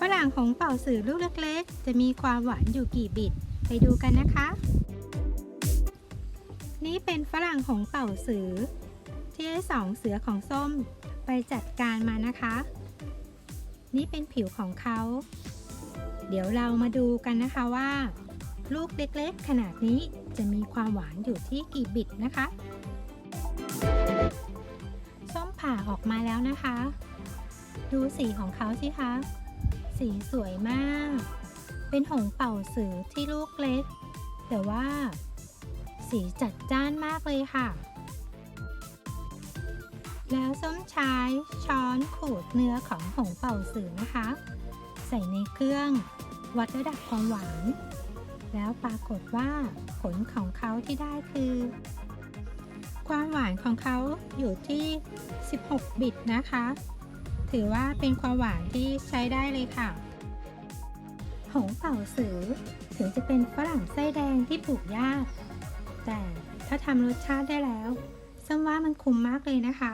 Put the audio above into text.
ฝรั่งของเป่าสื่อลูกเล็กๆ จะมีความหวานอยู่กี่บิตไปดูกันนะคะ นี่เป็นฝรั่งของเป่าสือ ที่ไอ้สองเสือของส้มไปจัดการมานะคะ นี่เป็นผิวของเขา เดี๋ยวเรามาดูกันนะคะว่า ลูกเล็กๆ ขนาดนี้จะมีความหวานอยู่ที่กี่บิตนะคะ ส้มผ่าออกมาแล้วนะคะ ดูสีของเขาสิคะ สีสวยมาก เป็นหงเป่าสือที่ลูกเล็ก แต่ว่า สีจัดจ้านมากเลยค่ะ แล้วส้มใช้ช้อนขูดเนื้อของหงเป่าสือนะคะ ใส่ในเครื่องวัดระดับความหวาน แล้วปรากฏว่าผลของเขาที่ได้คือ ความหวานของเขาอยู่ที่ 16 บิตนะคะ ถือว่าเป็นความหวานที่ใช้ได้เลยค่ะ หงเป่าสือ ถึงจะเป็นฝรั่งไส้แดงที่ปลูกยาก แต่ถ้าทำรสชาติได้แล้วซ้ำว่ามันคุ้มมากเลยนะคะ